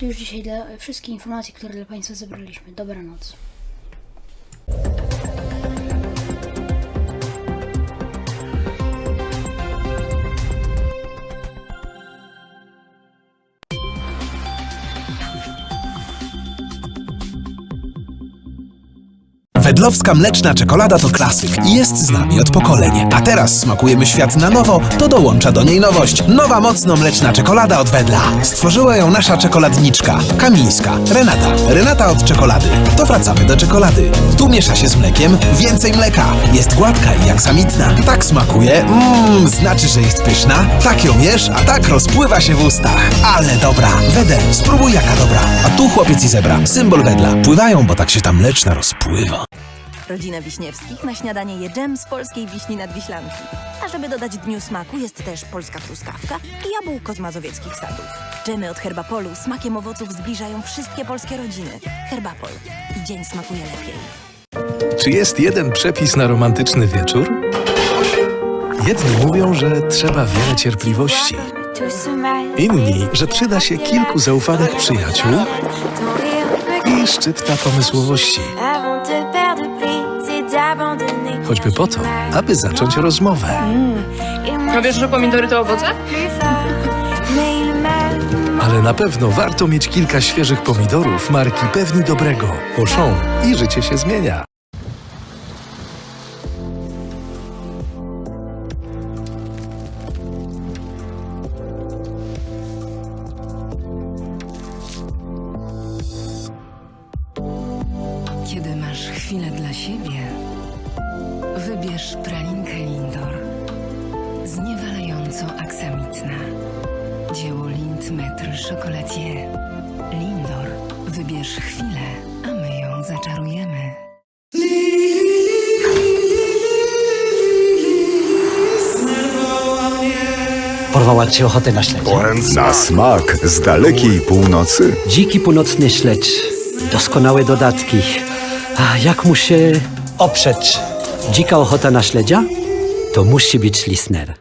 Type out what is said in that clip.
To już dzisiaj dla, wszystkie informacje, które dla Państwa zebraliśmy. Dobranoc. Wedlowska mleczna czekolada to klasyk i jest z nami od pokoleń. A teraz smakujemy świat na nowo, to dołącza do niej nowość. Nowa mocno mleczna czekolada od Wedla. Stworzyła ją nasza czekoladniczka, Kamińska, Renata. Renata od czekolady. To wracamy do czekolady. Tu miesza się z mlekiem, więcej mleka. Jest gładka i aksamitna. Tak smakuje, mmm, znaczy, że jest pyszna. Tak ją jesz, a tak rozpływa się w ustach. Ale dobra. Wedel, spróbuj jaka dobra. A tu chłopiec i zebra, symbol Wedla. Pływają, bo tak się ta mleczna rozpływa. Rodzina Wiśniewskich na śniadanie je dżem z polskiej wiśni nadwiślanki. A żeby dodać dniu smaku jest też polska truskawka i jabłko z mazowieckich sadów. Dżemy od Herbapolu smakiem owoców zbliżają wszystkie polskie rodziny. Herbapol. I dzień smakuje lepiej. Czy jest jeden przepis na romantyczny wieczór? Jedni mówią, że trzeba wiele cierpliwości. Inni, że przyda się kilku zaufanych przyjaciół i szczypta pomysłowości. Choćby po to, aby zacząć rozmowę. A wiesz, że pomidory to owoce? Ale na pewno warto mieć kilka świeżych pomidorów marki Pewni Dobrego. Auchan i życie się zmienia. Kiedy masz chwilę dla siebie, wybierz pralinkę Lindor. Zniewalająco aksamitna. Dzieło Lind Metr Chocolatier. Lindor. Wybierz chwilę, a my ją zaczarujemy. Porwała cię ochotę na śledzie. Na smak z dalekiej północy. Dziki północny śledź. Doskonałe dodatki. A jak mu się oprzeć? Dzika ochota na śledzia? To musi być Lisner.